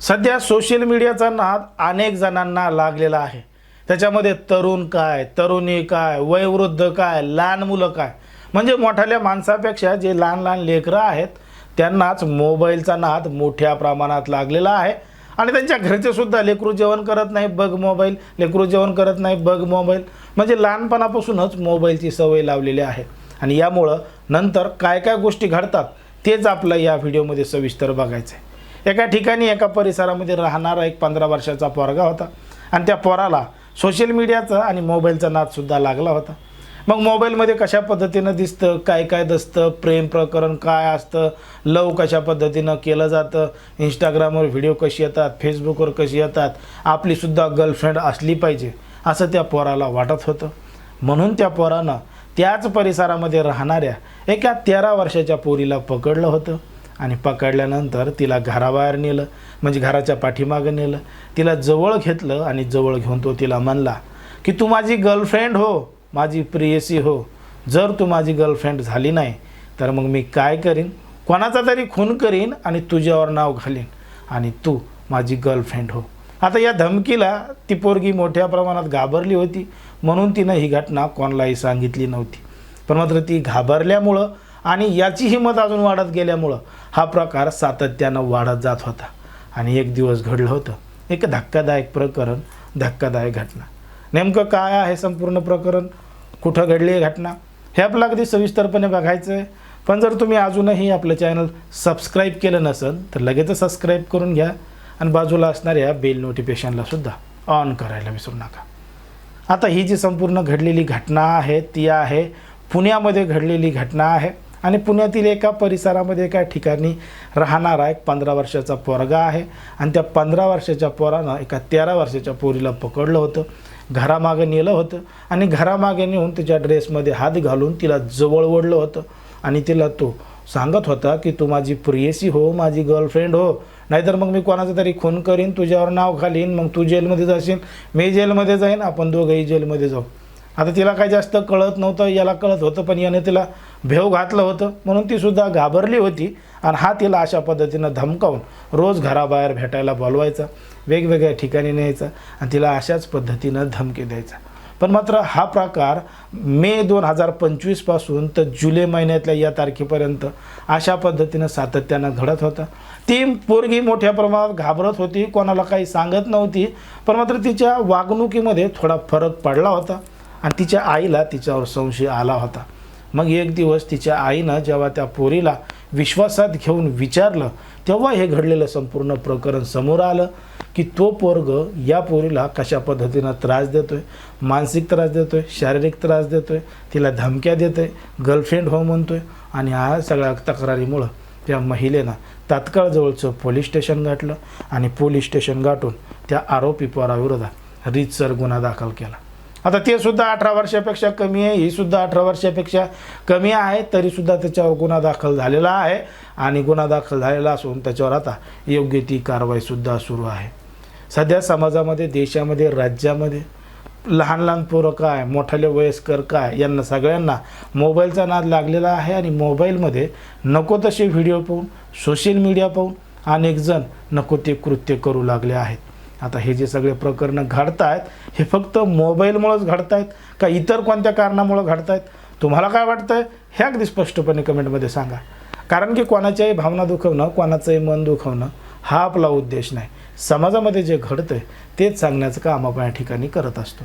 सध्या सोशल मीडियाचा नाद अनेक जणांना लागलेला आहे. त्याच्यामध्ये तरुण काय तरुणी काय वयोवृद्ध काय लहान मुलं काय? म्हणजे मोठ्याल्या माणसापेक्षा जे लहान लहान लेकरं आहेत त्यांनाच मोबाईलचा नाद मोठ्या प्रमाणात लागलेला आहे. आणि त्यांच्या घरचे सुद्धा लेकरू जेवण करत नाही बघ मोबाईल. लेकरू जेवण करत नाही बघ मोबाईल. म्हणजे लहानपणापासूनच मोबाईलची सवय लावलेली आहे. आणि यामुळं नंतर काय काय गोष्टी घडतात तेच आपलं या व्हिडिओमध्ये सविस्तर बघायचं आहे एका ठिकाणी एका परिसरामध्ये राहणारा एक पंधरा वर्षाचा पोरगा होता. आणि त्या पोराला सोशल मीडियाचा आणि मोबाईलचा नादसुद्धा लागला होता. मग मोबाईलमध्ये कशा पद्धतीनं दिसतं काय काय दसतं प्रेम प्रकरण काय असतं लव कशा पद्धतीनं केलं जातं इंस्टाग्रामवर व्हिडिओ कशी येतात फेसबुकवर कशी येतात आपलीसुद्धा गर्लफ्रेंड असली पाहिजे असं त्या पोराला वाटत होतं. म्हणून त्या पोरानं त्याच परिसरामध्ये राहणाऱ्या एका तेरा वर्षाच्या पोरीला पकडलं होतं. आणि पकडल्यानंतर तिला घराबाहेर नेलं म्हणजे घराच्या पाठीमागं नेलं. तिला जवळ घेतलं आणि जवळ घेऊन तो तिला म्हणला की तू माझी गर्लफ्रेंड हो माझी प्रियसी हो. जर तू माझी गर्लफ्रेंड झाली नाही तर मग मी काय करीन? कोणाचा तरी खून करीन आणि तुझ्यावर नाव घालीन. आणि तू माझी गर्लफ्रेंड हो. आता या धमकीला ती पोरगी मोठ्या प्रमाणात घाबरली होती म्हणून तिनं ही घटना कोणालाही सांगितली नव्हती. पण मात्र ती घाबरल्यामुळं आणि याची हिंमत अजून वाढत गेल्यामुळं हा प्रकार सातत्यानं वाढत जात होता. आणि एक दिवस घडलं होतं. एक धक्कादायक प्रकरण धक्कादायक घटना. नेमकं काय आहे संपूर्ण प्रकरण? कुठं घडली आहे घटना? हे आपलं अगदी सविस्तरपणे बघायचं आहे पण जर तुम्ही अजूनही आपलं चॅनल सबस्क्राईब केलं नसेल तर लगेचच सबस्क्राईब करून घ्या आणि बाजूला असणाऱ्या बेल नोटिफिकेशनला सुद्धा ऑन करायला विसरू नका. आता ही जी संपूर्ण घडलेली घटना आहे ती आहे पुण्यामध्ये घडलेली घटना आहे. आणि पुण्यातील एका परिसरामध्ये एका ठिकाणी राहणारा एक पंधरा वर्षाचा पोरगा आहे. आणि त्या पंधरा वर्षाच्या पोरानं एका तेरा वर्षाच्या पोरीला पकडलं होतं. घरामागं नेलं होतं. आणि घरामागे नेऊन तिच्या ड्रेसमध्ये हात घालून तिला जवळ ओढलं होतं. आणि तिला तो सांगत होता की तू माझी प्रियसी हो माझी गर्लफ्रेंड हो. नाहीतर मग मी कोणाचा तरी खून करीन तुझ्यावर नाव घालीन मग तू जेलमध्ये जाशील मी जेलमध्ये जाईन आपण दोघंही जेलमध्ये जाऊ. आता तिला काही जास्त कळत नव्हतं याला कळत होतं पण याने तिला भेव घातलं होतं. म्हणून ती सुद्धा घाबरली होती आणि हा तिला अशा पद्धतीनं धमकावून रोज घराबाहेर भेटायला बोलवायचा वेगवेगळ्या ठिकाणी न्यायचा आणि तिला अशाच पद्धतीनं धमकी द्यायचा. पण मात्र हा प्रकार मे दोन हजार पंचवीसपासून तर जुलै महिन्यातल्या या तारखेपर्यंत अशा पद्धतीनं सातत्यानं घडत होता. ती पोरगी मोठ्या प्रमाणात घाबरत होती कोणाला काही सांगत नव्हती पण मात्र तिच्या वागणुकीमध्ये थोडा फरक पडला होता. आणि तिच्या आईला तिच्यावर संशय आला होता. मग एक दिवस तिच्या आईनं जेव्हा त्या पोरीला विश्वासात घेऊन विचारलं तेव्हा हे घडलेलं संपूर्ण प्रकरण समोर आलं की तो पोरग या पोरीला कशा पद्धतीनं त्रास देतो आहे मानसिक त्रास देतो आहे शारीरिक त्रास देतो आहे तिला धमक्या देतोय? गर्लफ्रेंड हो म्हणतो आहे आणि ह्या सगळ्या तक्रारीमुळं त्या महिलेनं तात्काळ जवळचं पोलीस स्टेशन गाठलं आणि पोलीस स्टेशन गाठून त्या आरोपी पोराविरोधात रीतसर गुन्हा दाखल केला. आता ते सुद्धा अठरा वर्षापेक्षा कमी आहे ही सुद्धा अठरा वर्षापेक्षा कमी आहे तरीसुद्धा त्याच्यावर गुन्हा दाखल झालेला आहे. आणि गुन्हा दाखल झालेला असून त्याच्यावर आता योग्य ती कारवाईसुद्धा सुरू आहे. सध्या समाजामध्ये देशामध्ये राज्यामध्ये लहान लहान पोरं काय मोठाले वयस्कर काय यांना सगळ्यांना मोबाईलचा नाद लागलेला आहे. आणि मोबाईलमध्ये नको तसे व्हिडिओ पाहून सोशल मीडिया पाहून अनेकजण नको ते कृत्य करू लागले आहेत. आता हे जे सगळे प्रकरणं घडत आहेत हे फक्त मोबाईलमुळंच घडत आहेत का इतर कोणत्या कारणामुळं घडत आहेत तुम्हाला काय वाटतं आहे हे अगदी स्पष्टपणे कमेंटमध्ये सांगा. कारण की कोणाच्याही भावना दुखवणं कोणाचंही मन दुखवणं हा आपला उद्देश नाही. समाजामध्ये जे घडतं आहे तेच सांगण्याचं काम आपण या ठिकाणी करत असतो.